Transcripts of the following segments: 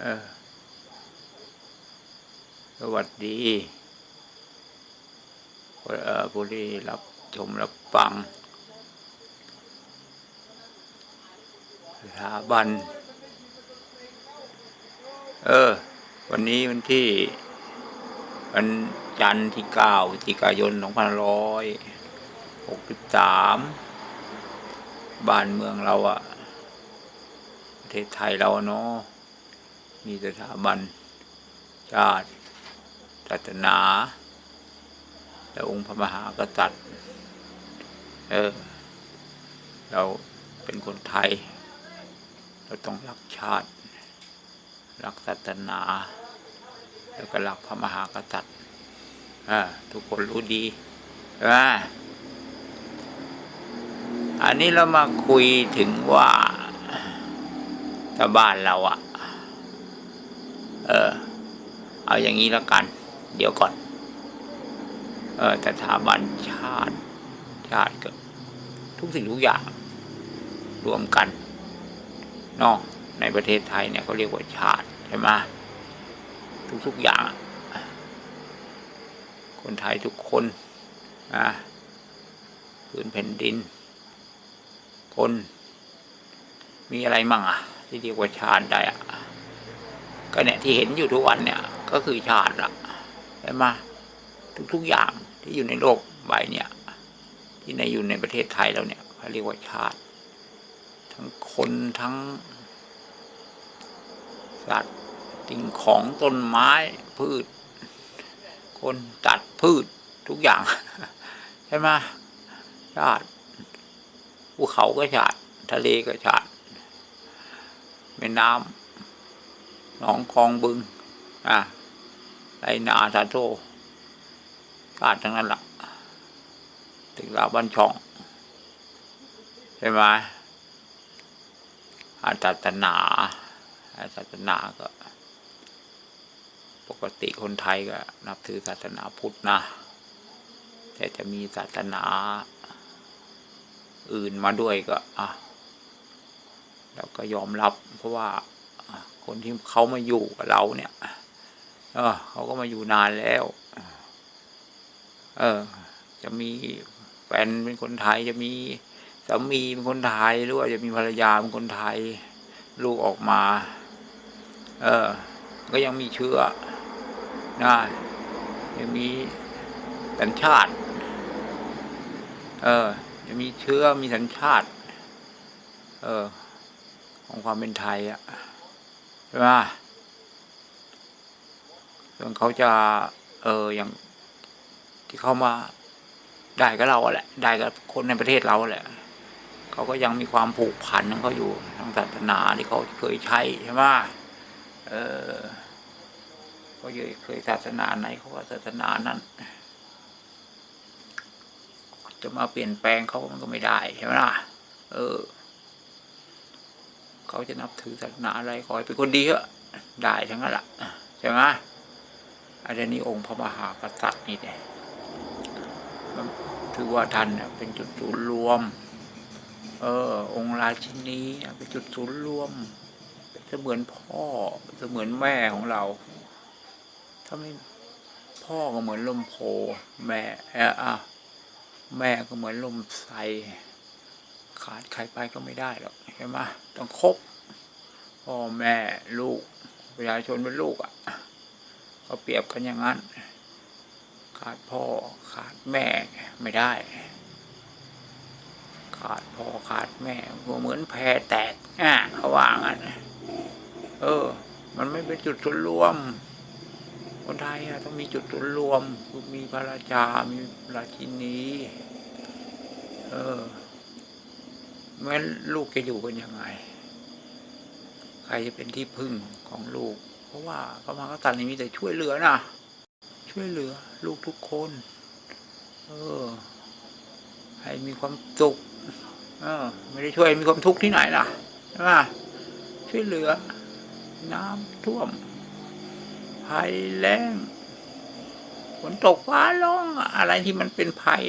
สวัสดีผู้ที่รับชมรับฟังสถาบัน เออ วันนี้วันที่ วันจันทร์ที่เก้าพฤศจิกายนสองพันร้อยหกสิบสามบ้านเมืองเราอะประเทศไทยเราเนาะ มีสถาบัน ชาติศาสนา และองค์พระมหากษัตริย์ เออ เราเป็นคนไทย เราต้องรักชาติ รักศาสนา แล้วก็รักพระมหากษัตริย์อ่าทุกคนรู้ดีอ่าอันนี้เรามาคุยถึงว่าถ้าบ้านเราอะ เออ เอาอย่างนี้แล้วกัน เดี๋ยวก่อน เออสถาบันชาติ ชาติก็ทุกสิ่งทุกอย่าง รวมกันนอกในประเทศไทยเนี่ยเขาเรียกว่าชาติใช่ไหมทุกๆอย่าง คนไทยทุกคนนะพื้นแผ่นดิน คน มีอะไรมั่งอะ ที่เรียกว่าชาติได้อะ ก็เนี่ยที่เห็นอยู่ทุกวันเนี่ยก็คือชาติละใช่ไหมทุกๆอย่างที่อยู่ในโลกใบเนี่ย ที่ในอยู่ในประเทศไทยเราเนี่ยเขาเรียกว่าชาติ ทั้งคนทั้ง สัตว์สิ่งของต้นไม้พืช คนตัดพืชทุกอย่างใช่ไหมชาติภูเขาก็ชาติ ทะเลก็ชาติแม่น้ำ หนองคลองบึงอะไรนาสาโทชาติทั้งนั้นละ่ะถึงลาบ้านช่องใช่ไหมอาศาสนาอาศาสนาก็ ปกติคนไทยก็ นับถือศาสนาพุทธนะ แต่จะมีศาสนา อื่นมาด้วยก็อะเราก็ยอมรับเพราะว่า คนที่เขามาอยู่กับเราเนี่ยเออเขาก็มาอยู่นานแล้ว เออ จะมีแฟนเป็นคนไทยจะมีสามีเป็นคนไทยหรือว่าจะมีภรรยาเป็นคนไทย ลูกออกมา เออ ก็ยังมีเชื้อนะยังมีสัญชาติ เออยังมีเชื้อมีสัญชาติ เออ ของความเป็นไทยอะ ใช่ไหมส่วนเขาจะ เอออย่าง ที่เขามาได้กับเราแหละ ได้กับคนในประเทศเราแหละ เขาก็ยังมีความผูกพันของเขาอยู่ทางศาสนาที่เขาเคยใช้ใช่ไหมเออเขาเคยศาสนาไหนเขาก็ศาสนานั้นจะมาเปลี่ยนแปลงเขามันก็ไม่ได้ใช่ไหมล่ะ เออ เขาจะนับถือศาสนาอะไรขอให้เป็นคนดีเถอะได้ทั้งนั้นแหละใช่ไหมอันนี้องค์พระมหากษัตริย์นี่แหละถือว่าท่านเป็นจุดศูนย์รวม เออ องค์ราชินีเป็นจุดศูนย์รวมเสมือนพ่อเสมือนแม่ของเรา ถ้าไม่พ่อก็เหมือนลมโพแม่เอออะแม่ก็เหมือนลมใสขาดใครไปก็ไม่ได้หรอก ช่ไหมต้องครบพ่อแม่ลูกประชาชนเป็นลูกอะเขาเปรียบกันอย่างนั้น ขาดพ่อขาดแม่ไม่ได้ ขาดพ่อขาดแม่ก็เหมือนแพรแตกอะเขาว่างั้นเออ มันไม่เป็นจุดส่วนรวม คนไทยอะต้องมีจุดส่วนรวมคือมีพระราชา มีราชินี เออ แม้ลูกจะอยู่กันยังไง ใครจะเป็นที่พึ่งของลูก เพราะว่าพระมหากษัตริย์นี่มีแต่ช่วยเหลือนะช่วยเหลือ ลูกทุกคน เออ ให้มีความสุขเออ ไม่ได้ช่วยมีความทุกข์ที่ไหนล่ะใช่ไหมช่วยเหลือ น้ำท่วมภัยแล้งฝนตกฟ้าร้องอะอะไรที่มันเป็นภัย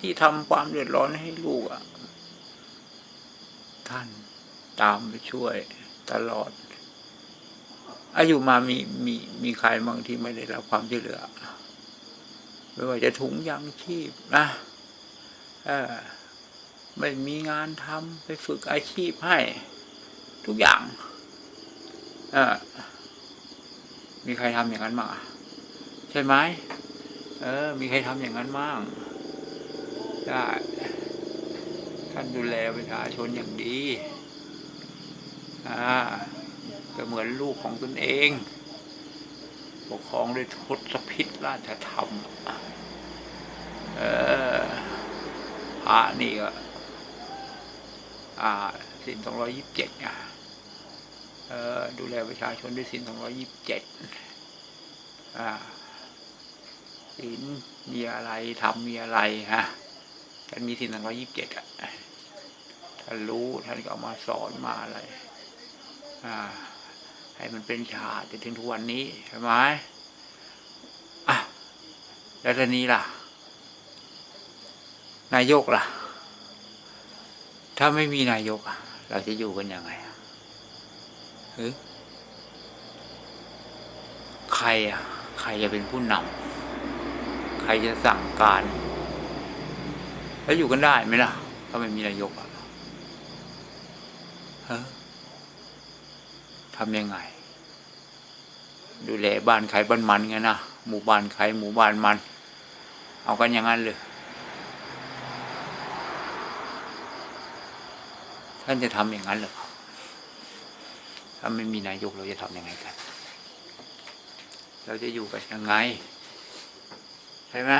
ที่ทำความเดือดร้อนให้ลูกอะ ท่าน ตามไปช่วย ตลอด อายุมามีมีมีใครบางที่ไม่ได้รับความช่วยเหลือ ไม่ว่าจะถุงยางชีพนะอไม่มีงานทำไปฝึกอาชีพให้ ทุกอย่างอมีใครทำอย่างนั้นบ้างใช่ไหมเออ มีใครทำอย่างนั้นบ้างได้ ท่านดูแลประชาชนอย่างดีอ่าก็เหมือนลูกของตนเอง ปกครองด้วยทศพิษราชธรรมเออพระนี่ก็อ่าสินสองร้อยยิบเจ็ดไงเออดูแลประชาชนด้วยสินสองร้อยยิบเจ็ดอ่าสินมีอะไรทำมีอะไรฮะ ท่านมีสินสองร้อยยิบเจ็ดอะท่านรู้ท่านก็เอามาสอนมาอะไร อ่า ให้มันเป็นชาติจนถึงทุกวันนี้ใช่ไหมอะแล้วทนี้ล่ะ นายกล่ะ ถ้าไม่มีนายกเราจะอยู่กันยังไงหรือใครอะ ใครจะเป็นผู้นำใครจะสั่งการ แล้วอยู่กันได้ไหมล่ะ ถ้าไม่มีนายกอะฮะทำยังไง ดูแลบ้านใครบ้านมันไงนะหมู่บ้านใครหมู่บ้านมัน เอากันอย่างนั้นเลยท่านจะทำอย่างนั้นหรอถ้าไม่มีนายกเราจะทำยังไงกัน เราจะอยู่กันยังไง ใช่ไหม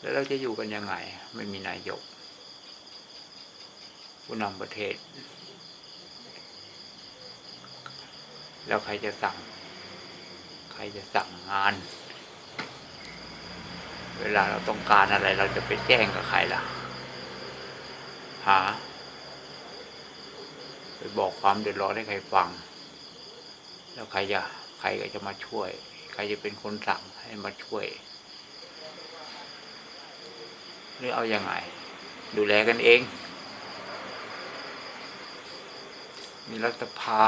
แล้วเราจะอยู่กันยังไง ไม่มีนายก ผู้นำประเทศ แล้วใครจะสั่ง ใครจะสั่งงาน เวลาเราต้องการอะไร เราจะไปแจ้งกับใครล่ะ หา ไปบอกความเดือดร้อนให้ใครฟัง แล้วใครจะใครก็จะมาช่วย ใครจะเป็นคนสั่งให้มาช่วย หรือเอาอยัางไงดูแลกันเอง มีรัฐสภา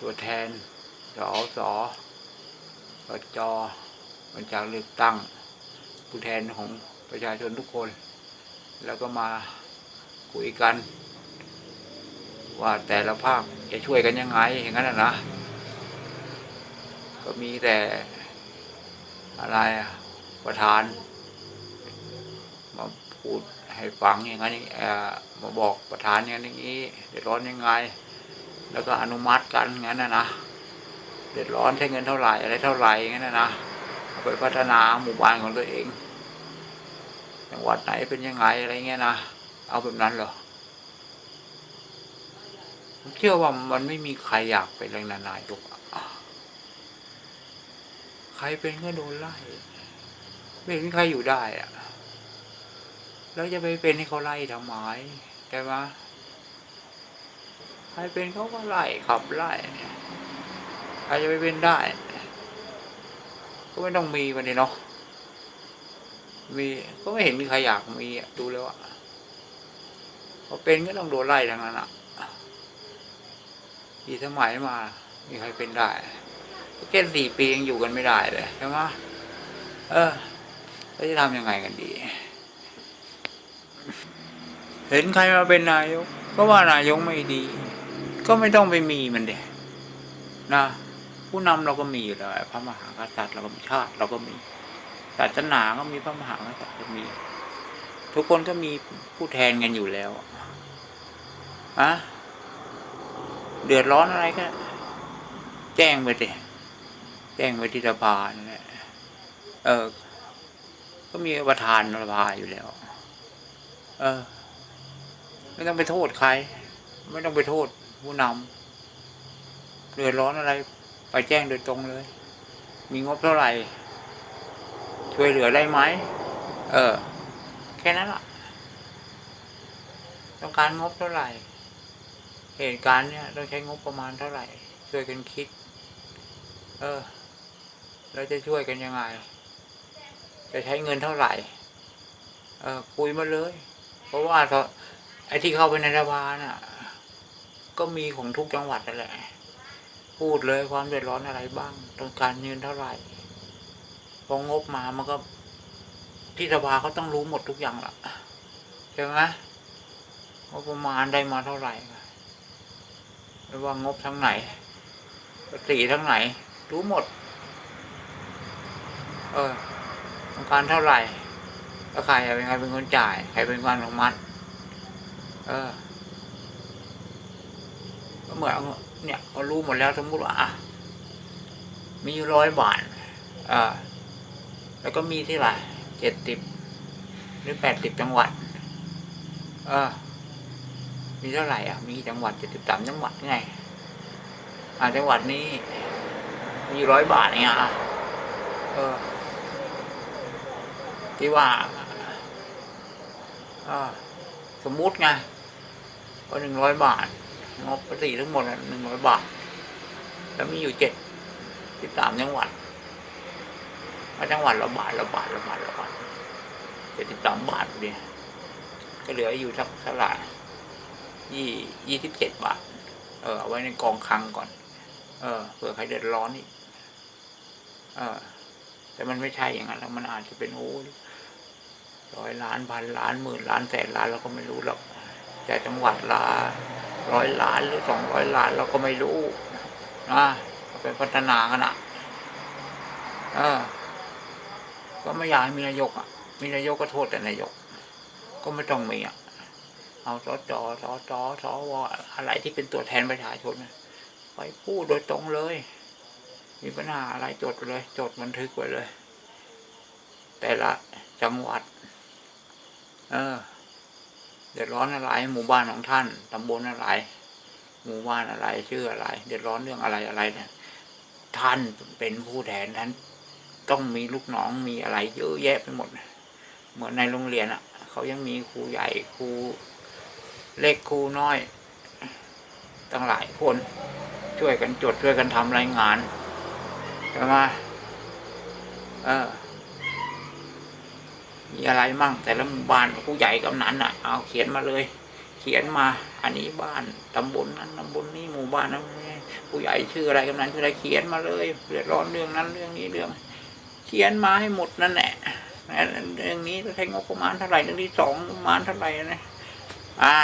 ตัวแทนสอสอสจมาจากเลือกตั้ง ผู้แทนของประชาชนทุกคน แล้วก็มาคุยกัน ว่าแต่ละภาคจะช่วยกันยังไงอย่างนั้นนะนะก็มีแต่อะไรประธาน พูดให้ฟังอย่างนั้นเอ่อมาบอกประธานอย่างนี้เดือดร้อนยังไง แล้วก็อนุมัติกันงั้นนะนะเดือดร้อนใช้เงินเท่าไหร่อะไรเท่าไหร่อย่างนั้นนะนะเอาไปพัฒนาหมู่บ้านของตัวเองจังหวัดไหนเป็นยังไงอะไรเงี้ยนะเอาแบบนั้นเหรอผมเชื่อว่ามันไม่มีใครอยากเป็นแรงนานายกใครเป็นก็โดนไล่ไม่เห็นมีใครอยู่ได้อะ แล้วจะไปเป็นให้เขาไล่ทำไมใช่ไหมใครเป็นเขาก็ไล่ขับไล่ใครจะไปเป็นได้ ก็ไม่ต้องมีมันเลยเนาะมีก็ไม่เห็นมีใครอยากมีอะดูแล้วอะพอเป็นก็ต้องโดนไล่ทั้งนั้นอะกี่สมัยมา มีใครเป็นได้แค่สี่ปียังอยู่กันไม่ได้เลยใช่ไหมเออแล้วจะทำยังไงกันดี เห็นใครมาเป็นนายก ก็ว่านายกไม่ดี ก็ไม่ต้องไปมีมันเด็นะ ผู้นำเราก็มีอยู่แล้วพระมหากษัตริย์เราก็มีชาติเราก็มีศาสนาก็มีพระมหากษัตริย์ก็มี ทุกคนก็มีผู้แทนกันอยู่แล้วอะเดือดร้อนอะไรก็ แจ้งไปเดิแจ้งไปที่สภานั่นแหลเออ ก็มีประธานสภาอยู่แล้ว เออ ไม่ต้องไปโทษใคร ไม่ต้องไปโทษผู้นำเดือดร้อนอะไร ไปแจ้งโดยตรงเลย มีงบเท่าไหร่ ช่วยเหลือได้ไหม เออ แค่นั้นล่ะ ต้องการงบเท่าไหร่ เหตุการณ์เนี่ยต้องใช้งบประมาณเท่าไหร่ ช่วยกันคิด เออเราจะช่วยกันยังไง จะใช้เงินเท่าไหร่ เออคุยมาเลย เพราะว่าเขา ไอ้ที่เข้าไปในรัฐบาลน่ะ ก็มีของทุกจังหวัดนั่นแหละ พูดเลยความเดือดร้อนอะไรบ้างต้องการเงินเท่าไหร่พองบมามันก็ที่สภาเขาต้องรู้หมดทุกอย่างละใช่ไหมงบประมาณได้มาเท่าไหร่ไม่ว่างบทั้งไหนภาษีทั้งไหน รู้หมด เออต้องการเท่าไหร่แล้วใครเป็นใครเป็นคนจ่าย ใครเป็นคนอนุมัติ เออก็เหมือนเนี่ยเขารู้หมดแล้วสมมติว่าอะมีร้อยบาทอ่าแล้วก็มีที่ไหร่เจ็ดสิบหรือแปดสิบจังหวัด เออ มีเท่าไหร่อะ มีจังหวัดเจ็ดสิบสามจังหวัดไง อ่าจังหวัดนี้ มีร้อยบาทเนี่ยอะเออ ที่ว่าเออสมมุติไง ก็หนึ่งร้อยบาทงบภาษีทั้งหมดหนึ่งร้อยบาท แล้วมีอยู่เจ็ดสิบสามจังหวัดมาจังหวัดละบาทละบาทละบาทละบาทเจ็ดสิบสามบาทเนี่ยก็เหลืออยู่สักเท่าไหร่ยี่ยี่สิบเจ็ดบาท เออเอาไว้ในกองคลังก่อน เออเผื่อใครเดือดร้อนอีกเออ แต่มันไม่ใช่อย่างนั้นแล้วมันอาจจะเป็นโอ้ร้อยล้านพันล้านหมื่นล้านแสนล้านเราก็ไม่รู้หรอก แต่จังหวัดละร้อยล้านหรือสองร้อยล้านเราก็ไม่รู้นะเอาไปพัฒนากันอะเออ ก็ไม่อยากให้มีนายกอะ มีนายกก็โทษแต่นายก ก็ไม่ต้องมีอะ เอาสจสจสวอะไรที่เป็นตัวแทนประชาชนไปพูดโดยตรงเลย มีปัญหาอะไรจดไปเลย จดบันทึกไว้เลย แต่ละจังหวัด เออ เดือดร้อนอะไร หมู่บ้านของท่านตำบลอะไร หมู่บ้านอะไรชื่ออะไร เดือดร้อนเรื่องอะไรอะไรเนี่ย ท่านเป็นผู้แทนท่านต้องมีลูกน้องมีอะไรเยอะแยะไปหมด เหมือนในโรงเรียนอะ เขายังมีครูใหญ่ครูเล็กครูน้อยตั้งหลายคนช่วยกันจดช่วยกันทำรายงานใช่ไหมเออ มีอะไรมั่ง แต่ละหมู่บ้านผู้ใหญ่กำนันอะ เอาเขียนมาเลย เขียนมา อันนี้บ้านตำบลนั้นตำบลนี้หมู่บ้านนั้นผู้ใหญ่ชื่ออะไรกำนันชื่ออะไรเขียนมาเลยเดือดร้อนเรื่องนั้นเรื่องนี้เรื่อง เขียนมาให้หมดนั่นแหละนะเรื่องนี้ใช้งบประมาณเท่าไหร่เรื่องที่สองประมาณเท่าไหร่นะอ่า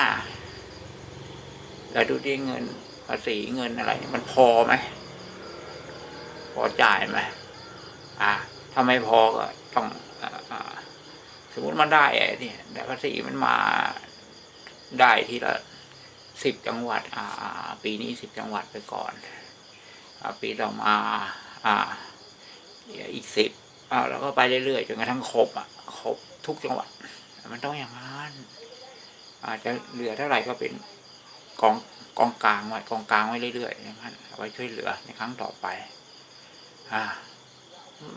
แล้วดูที่เงินภาษีเงินอะไร มันพอไหมพอจ่ายไหมอ่าถ้าไม่พอก็ต้อง สมมติมันได้ไอ้นี่แต่ภาษีมันมาได้ทีละสิบจังหวัด อ่า ปีนี้สิบจังหวัดไปก่อนอปีต่อมา อ่าอีกสิบอ่าแล้วก็ไปเรื่อยๆจนกระทั่งครบอะครบทุกจังหวัด มันต้องอย่างนั้นอาจจะเหลือเท่าไหร่ก็เป็นกองกองกลางไว้กองกลางไว้เรื่อยๆอย่างนั้นเอาไว้ช่วยเหลือในครั้งต่อไป อ่า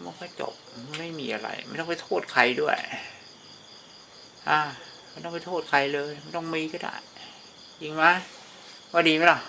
มันก็จบไม่มีอะไร ไม่ต้องไปโทษใครด้วย อ่าไม่ต้องไปโทษใครเลยไม่ต้องมีก็ได้จริงไหมว่าดีไหมล่ะ